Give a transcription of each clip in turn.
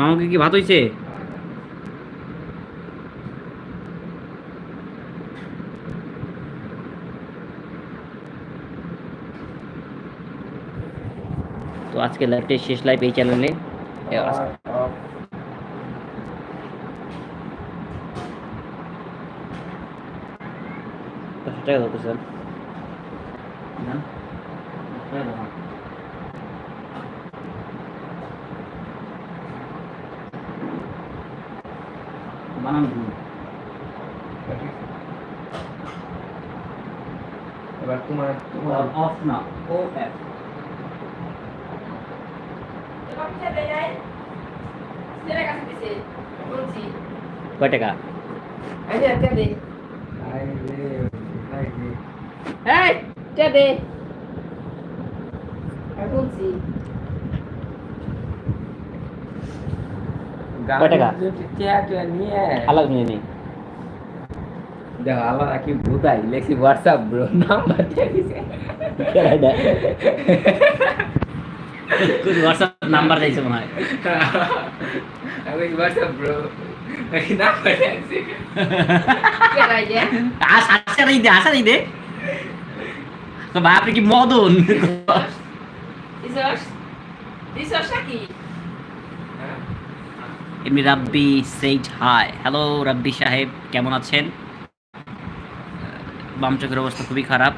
মামাকে কি ভাত হইছে তো আজকে লাইভটা শেষ লাইভ এই চ্যানেলে দশ টাকা ধরতেছেন বানান ভুল এবার তোমার তোমার অফ না ও এফ। কয় টাকা? আই রে আই রে কয় টাকা? আলাদা নিয়ে নেই। দেখো আলাদা কি ভূতাই লেখছি WhatsApp bro number WhatsApp number দিয়েছে মনে হয়। হোয়াটসঅ্যাপ ব্রো দে তো বাপরে কি মদন? এমনি রাব্বি সেইট হাই হ্যালো রাব্বি সাহেব কেমন আছেন? বাম চোখের অবস্থা খুবই খারাপ।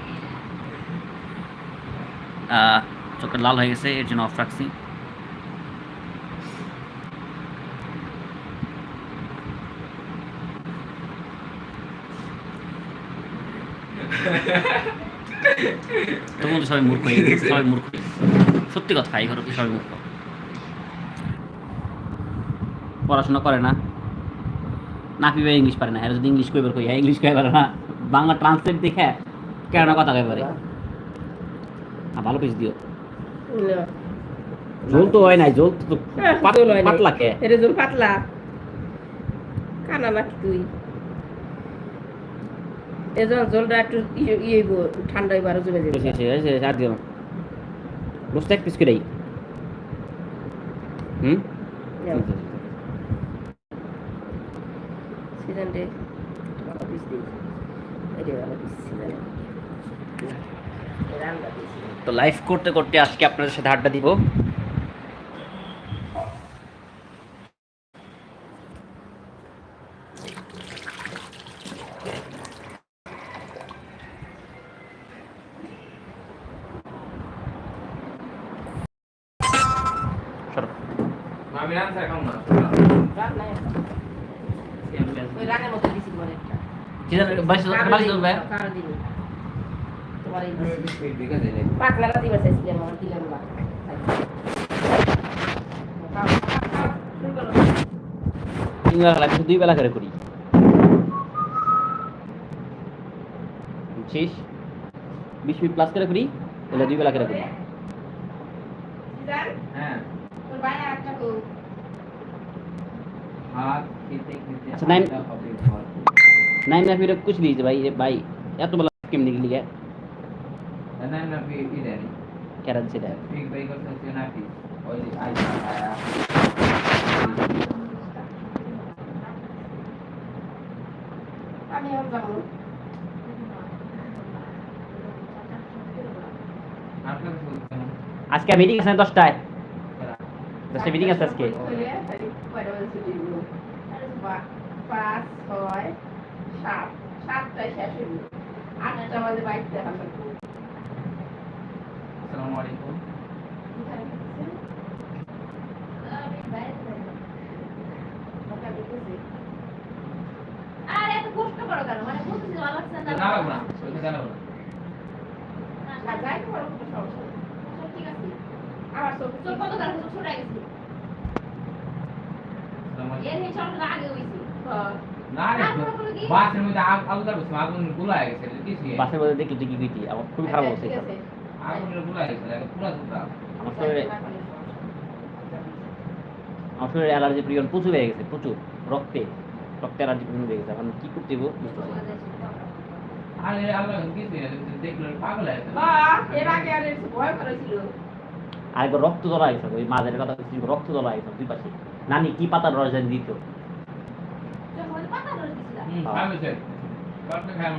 চোখটা লাল হয়ে গেছে, এর জন্য অফ রাখছি। তবু তো সবাই মূর্খ সবাই মূর্খ সত্যি কথা এই ঘরে সবাই মূর্খ। পড়াশোনা করে না। না পিবে ইংলিশ পারে না। যদি ইংলিশ কইবার কই ইংলিশ কই পারে না। বাংলা ট্রান্সলেট দেখে কেন কথা কই পারে। আর ভালো পিস দিও। জোল তো হয় নাই জোল তো হ্যাঁ, হয়। পাতলা কে? এটা জোর পাতলা। কানা নাকি তুই? এজন একটু ইয়ে ইয়ে ঠান্ডা হইব জমে যাবে ঠিক আছে ঠিক আছে আর দিও রোস্ট এক পিস করে হুম সিজনটে ভালো পিস দিই এটা ভালো পিস সিজনে রান্না দিয়েছি তো লাইভ করতে করতে আজকে আপনাদের সাথে আড্ডা দিব। কি জানো, বাইশ বাইশ হাজার ভাই? কারো দিনি তোমার এই বিকা দিলে পাতলাটা দিবার চাইছিলাম আমার দিলাম না শুরু করো। তিন বেলা খেলা কিন্তু দুই বেলা করে করি বুঝছিস বিশ মিনিট প্লাস করে করি তাহলে দুই বেলা করে করি সিজান, হ্যাঁ তোর বাইরে একটা কো। হাত খেতে খেতে আচ্ছা, নাইন- আড্ডা হবে ঘর। नाइन में फिर कुछ भी भाई ये भाई या तो मतलब केम निकल गया لأننا في إيراني كرنسي ده في بيكر سنتينا في আমি আর যাব আজকে মিটিং আছে দশটায়? দশটা মিটিং আছে আজকে? সাতটায় শেষ হইল আটটা আমাদের বাড়িতে আসসালামু আলাইকুম? আরে এত কষ্ট করো কেন? মানে বুঝতেছি ভালো লাগছে না না লাগবে না ওইটা জানো না। না, যাই তো বড় কোনো সমস্যা সব ঠিক আছে? আমার চোখ তোর কত কারণ ছোট গেছে। এর আলাইকুম এই ছোটটা হইছে। না রে বাসের মধ্যে আগ আগুন গেছে বাসের মধ্যে তুই কি কইতি আমার খুবই খারাপ আচ্ছা, অবস্থা আমার শরীরে অ্যালার্জি প্রিয়ন প্রচুর হয়ে গেছে প্রচুর। রক্তে অ্যালার্জি প্রিয়ন হয়ে গেছে। এখন কি করতে জ্বলা গেছে ওই মাঝের কথা রক্ত জ্বলা গেছে দুই পাশে। নানি কি পাতার রস জানি দিত।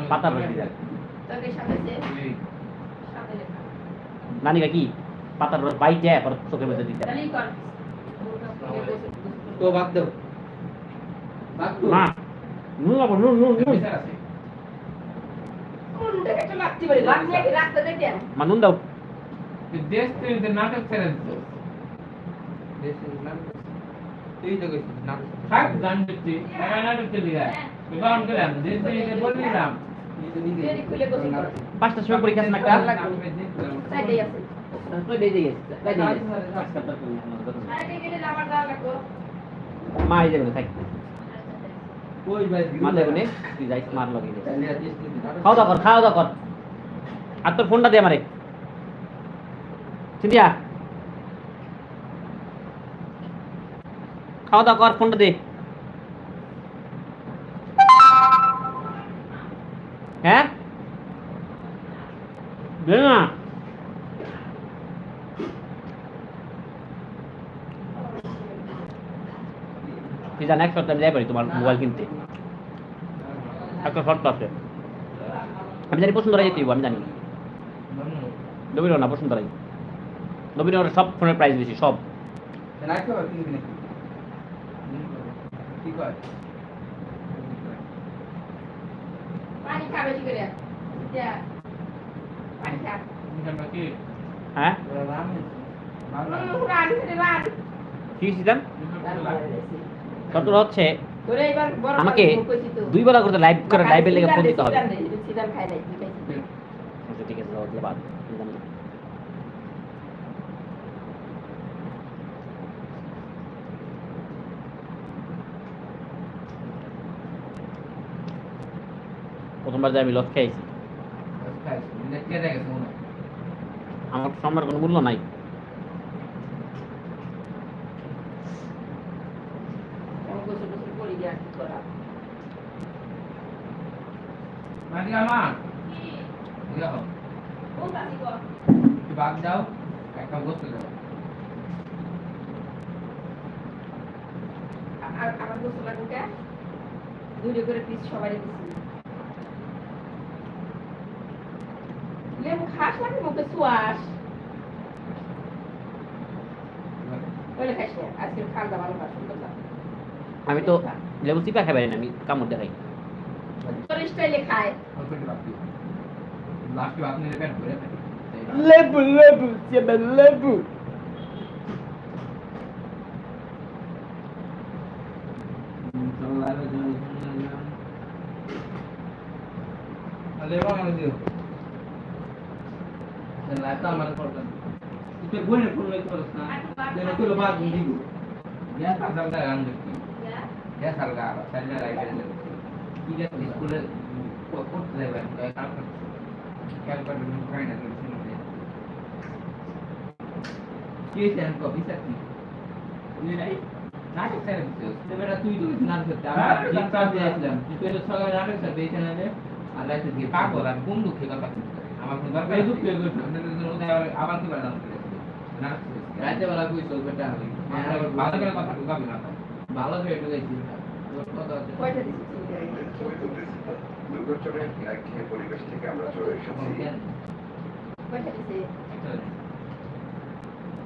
পাতার রস দিত তোকে সাথে সে এই, সাথে লেখা নানিকা কি পাতার রস বাইটে পর চোখের মধ্যে দিত তো বাদ দাও। মা নুন আবার নুন নুন নুন। দাও। দেশ নাটক ছেড়ে দিত। নাটক- তুই তো কইছিস নাটক। গান নাটক চলি যায়। পাঁচটার সময় পরীক্ষা আছে না একটা মা যাবে খাওয়া দাওয়া কর খাওয়া দাওয়া কর আর তোর ফোনটা দে আমারে সিন্ধিয়া খাওয়া দাওয়া কর ফোনটা দে হ্যাঁ? না। তুই জান এক সপ্তাহ যাই পারি তোমার মোবাইল কিনতে। একটা শর্ত আছে। আমি জানি বসুন্ধরা যেতে হইবো, আমি জানি। নবীন না বসুন্ধরাই নবীন সব ফোনের প্রাইস বেশি সব? কি কয়? পানি করে পানি খা হ্যাঁ কি হচ্ছে আমাকে দুই বেলা করে লাইভ করে লাইভের লেগে ফোন দিতে হবে আচ্ছা, ঠিক আছে তাহলে বাদ জানি। প্রথমবার যে আমি লস খেয়েছি খাইছি। মনে? আমার সময়ের কোনো মূল্য নাই। বাদ দাও, একটা গোসল দাও। আর আমার গোসল লাগবে করে পিস সবাই দিছি। লেবু খাস নাকি মুখে সুয়াস ওইলে খাইস না আজকে খাওয়া ভালো খাস সুন্দর লাগে আমি তো লেবু চিপা খাই পারি না আমি কামড় দেখাই তোর স্টাইলে খায় অল্প একটু বাদ দিও। লাস্টে বাদ নিলে পেট ভরে যাবে। লেবু লেবু চেবে লেবু লেবু আমার দিও। লাইটটা আমার করবেন। তুই বইনে ফোন লাইট করছ না? যেন তুই বাদ দিব। গ্যাস আসালটা গান দেখি। গ্যাস আলগা আর সাইডে লাইট এনে দেখি। কি গ্যাস স্কুলে করতে যাবেন? কাল করতে। কাল করতে খাই না তুমি শুনো না। কি সেন কো বিসাকি? নি নাই। নাটক ছেড়ে দিছো। এবারে তুই তো নাটক করতে। আমি জিম কাজ দিয়েছিলাম। তুই তো সকালে নাটক ছেড়ে দিয়েছিস না রে? আর লাইট দিয়ে আর? আমার দুঃখে কইছ। আবার কি বাড়ানো নাটক রাতে বেলা কই চলবে টা হলি ভালো করে কথা ঢুকাবি না ভালো করে ঢুকাইছি। কয়টা দিছি? দুর্গোচরের একঘেয়ে পরিবেশ থেকে আমরা চলে এসেছি। কয়টা দিছি?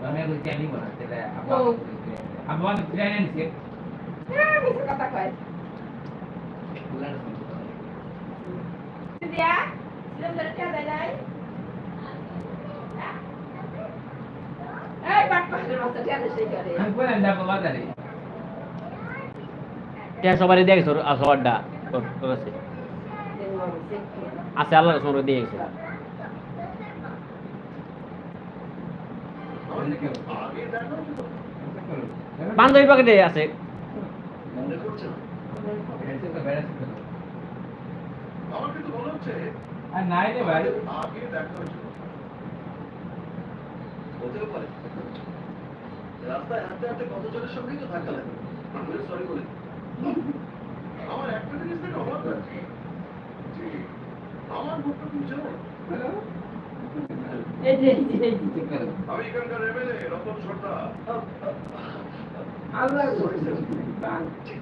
আমি আগে জানি বলা তাহলে ও। আবার ট্রেন হ্যাঁ মিছে কথা কয়। দিয়া টিয়া দেয় নাই এই বাট পাখের মতো টিয়া দেয় সেই করে আমি বলেন যাব বাজারে টিয়া সবারই ওর- আর সবারটা? আছে। আল্লাহ রসুন দিয়ে গেছে। বান্ধবী পাকেটে আছে। আর নাই রে ভাই। আগে দেখা হতেও পারে রাস্তায় হাঁটতে হাঁটতে কতজনের সঙ্গেই তো ধাক্কা লাগে? আমি সরি বলে। আমার একটা জিনিস থেকে অবাক লাগছে আমার যে ঠিক করে আমি এখানকার এমএলএ রতন সর্দার। আল্লাহ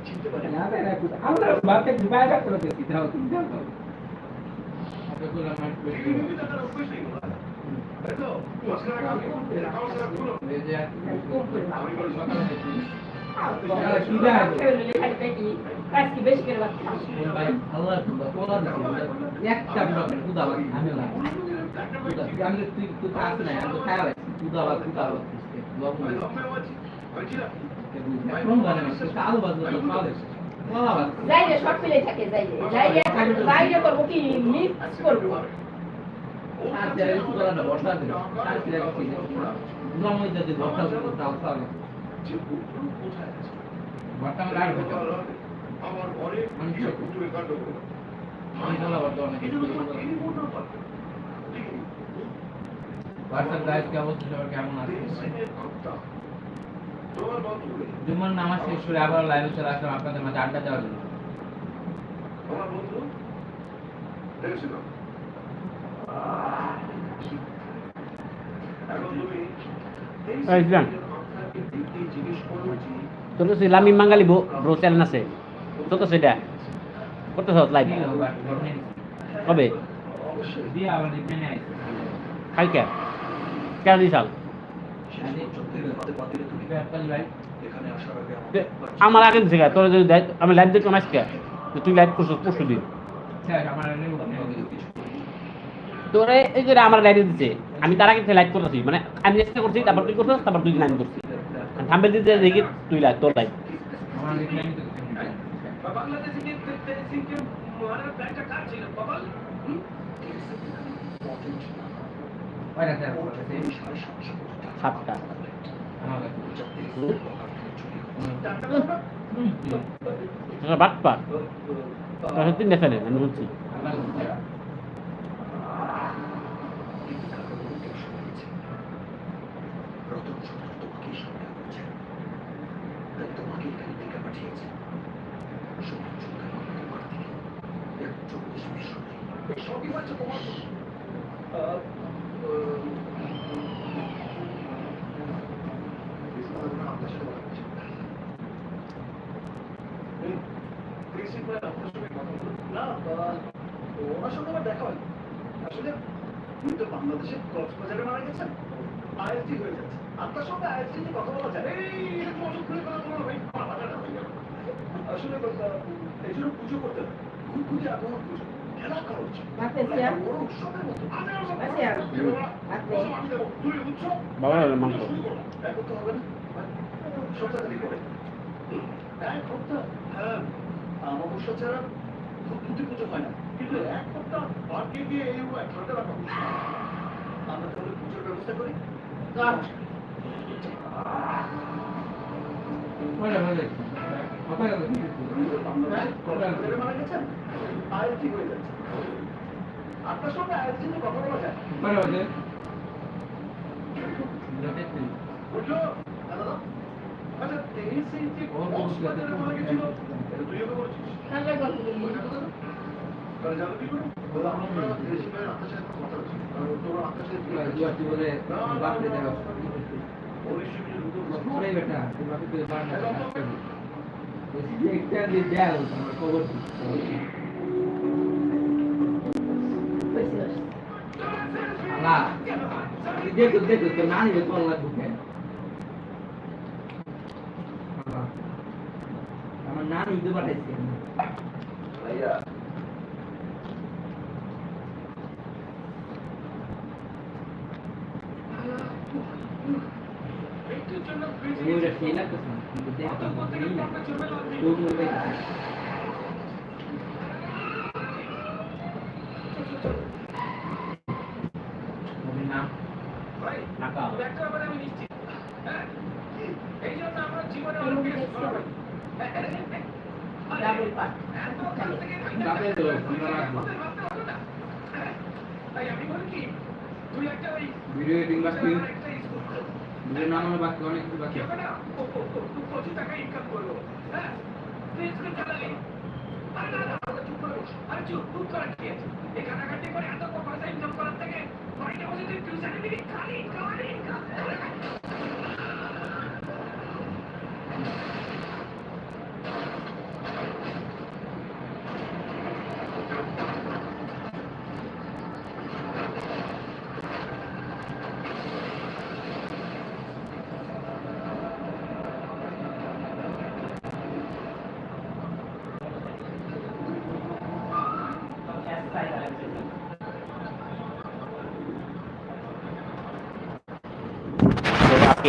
চিনতে পারি। না না আল্লাহ বাতে বাইরে করে দিতে কোলা মার করে একটা ব্লক কুদা আমি তুই তুই কাজ নাই আমি তো লম্বা আছি। কোলা বাজ যাই রে শর্ট প্লে থাকে যাই রে যাই রে যাই করব কি মিক্স করব আত্মা। তোমার বন্ধু বলে, জুম্মার নামাজ শেষ করে আবার চলে আসলাম আপনাদের মাঝে আড্ডা দেওয়ার জন্য। আমার বন্ধু দেখেছিল। তোর তো লামি মাঙ্গালি ব্রো চ্যানেল আছে। তো তো সেটা। লাইভ কবে? কালকে? কেন দিছাল তে, আমার আগে থেকে তোর যদি আমি লাইভ দেখলাম আজকে। তুই লাইভ করছিস পরশু দিন স্যার আমার আমাকে কিছু তোরে এই যে আমার লাইভ দিচ্ছে আমি তার আগে লাইভ করতেছি মানে আমি চেষ্টা করছি, তারপর তুই করছিস, তারপর তুই লাইভ করছিস। থাম্বেল দিতে দেখি তুই লাইভ তোর লাইভ আমার রিপ্লাই বাংলাদেশে কি সিংকে মারার প্ল্যানটা কার ছিল বাবা হুম? ওইটা স্যার সাতটা আমার বাট পার তিনটা ফেলে আমি বলছি আল্লাহ রতন সদর তোমাকেই সন্দেহ করছে তাই তোমাকে এখানে ডেকে পাঠিয়েছে সত্যি সত্যি তোমার দিকে একটু বিস্মৃত নেই এই সবই হচ্ছে তোমার দোষ। আহ, আহ, আপনার সাথে কথা বলছি। হুম, প্রিন্সিপাল আপনার সঙ্গে কথা বলুন। না, আহ, ওনার সঙ্গে আমার দেখা হয়নি। আসলে উনি তো বাংলাদেশের কক্সবাজারে মারা গেছেন। আইএসডি হয়ে যাচ্ছে। আপনার সঙ্গে আইএসডি নিয়ে কথা বলা যায়। এরকম অসুখ করে কথা বলা ভাই। আসলে এই জন্য পুজো করতে হবে। ঘুরঘুরি আগমন পুজো খেলা করা উচিত? হ্যাঁ, অমাবস্যা ছাড়া পুজো হয় না কিন্তু এক সপ্তাহ পার্কে এক ঘণ্টা রাখা আমরা তাহলে পুজোর ব্যবস্থা করি ওইটা আপনার সঙ্গে আইএলটি নিয়ে কথা বলা যায় বুঝলো দাদা আচ্ছা তেইশ ইঞ্চি কক্সবাজারে মারা গেছিল এটা তুইও তো বলছিস ওরে বেটা তোমাকে তো পার না একটা দিয়ে দেও তোমার খবর কইছিস আলা দেখো দেখো তো নানি বে কোন লাগবে কেন আমার নানি তো পাঠাইছে ভাইয়া আমি ওটা সেই লাগতেছে না কিন্তু দেখো তো দেখো নাম ভাই নাকা একটা ব্যাপারে আমি নিশ্চিত হ্যাঁ এই জন্য আমরা জীবনে অনেক কিছু করব ডাবল পাট এত কাল থেকে বাপে তো আমরা রাখব তাই আমি বলি কি তুই একটা ওই ভিডিও এডিটিং বাকি ভিডিও নামানো বাকি, অনেক বাকি ইনকাম করব হ্যাঁ তুই স্কুল কি আছে। এই কাটাকাটি করে এত পয়সা ইনকাম করার তুই টিউশনে খালি খালি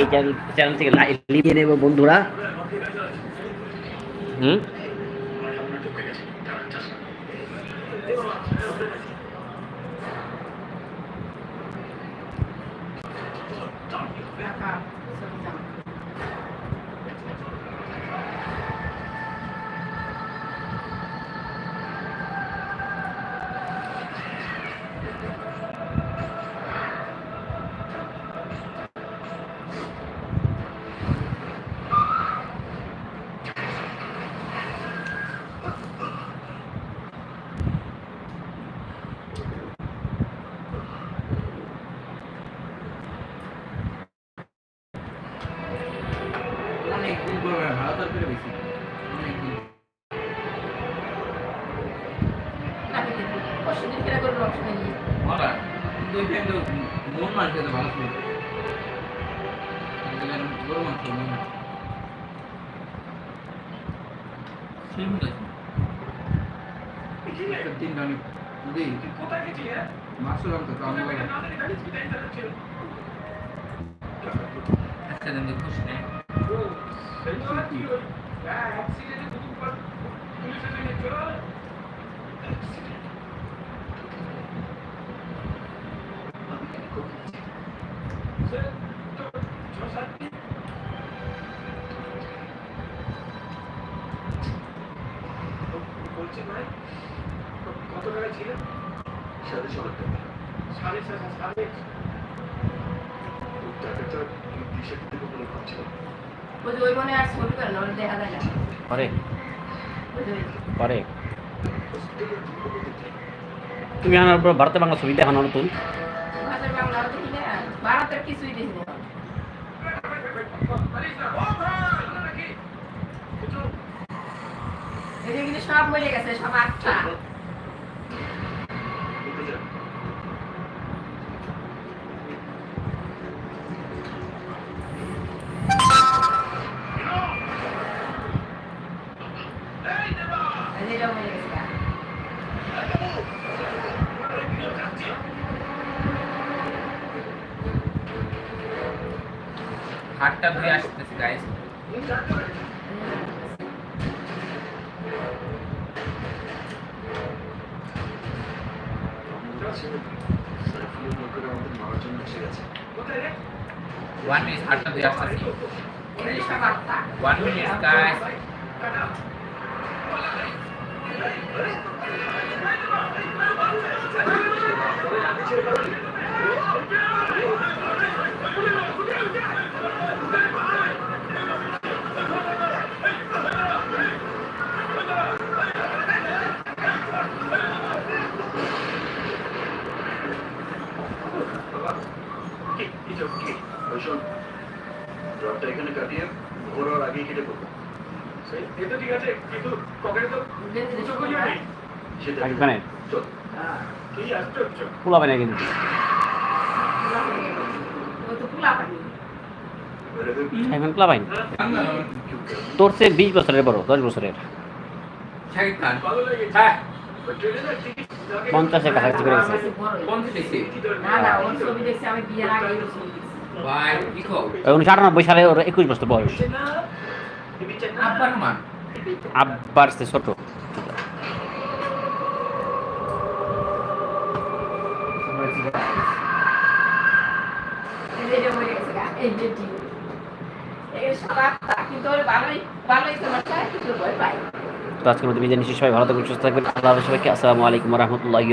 এই চ্যানেল চ্যানেল থেকে লিখে নেব বন্ধুরা। হুম ঢাকা ছবি যাও। অনেক দিন পর ভালো তরকারি বেশি অনেক দিন নাকি দেখি, পরশুদিন কেনা গরুর মাংস খাইনি। মজা কিন্তু ওই টাইমটা মন মাছ খেতে ভালো ছিল গরু মাংস মন মাছ সেম একটা দিন আমি দিই মাছও রাখতে কামড় লাগে আচ্ছা দিন খুশি নেই বলছি ভাই কত টাকা ছিল সাড়ে ছ লাখ টাকা সাড়ে সাড়ে টাকাটা দিশে দিতে কোনো ভাবছিলাম ওই যে ওই মনে আর ছবি করে না, ওটা দেখা পরে। পরে। তুমি আমার উপর ভারতে বাংলা ছবি দেখানো নতুন। ভারতের কিছুই দেখি? সব মরে গেছে সব আটটা। এদিকেও মরে গেছে গা। হাতটা ধুয়ে আসতেছি গাইস ওয়ান মিনিট হাতটা ধুয়ে আসতেছি। এদিকে সব শোন ড্রপটা এখানে কাটিয়ে হওয়ার আগেই কেটে পড়ব ঠিক আছে কিন্তু পকেটে তো দুটো নেই হ্যাঁ, পোলা না কিন্তু। পানি। এখন পোলা পাইনি তোর সে বিশ বছরের বড় দশ বছরের। হ্যাঁ। পঞ্চাশের কাছাকাছি করে গেছে। উনিশশো আটানব্বই সালে ওর একুশ বছর বয়স। আব্বার মান আব্বার সে ছোট। তো আজকের মধ্যে বিজয় নিশ্চয়ই সবাই ভালো থাকবেন সুস্থ থাকবেন। আল্লাহ সবাইকে আসসালামু আলাইকুম রহমতুল্লাহি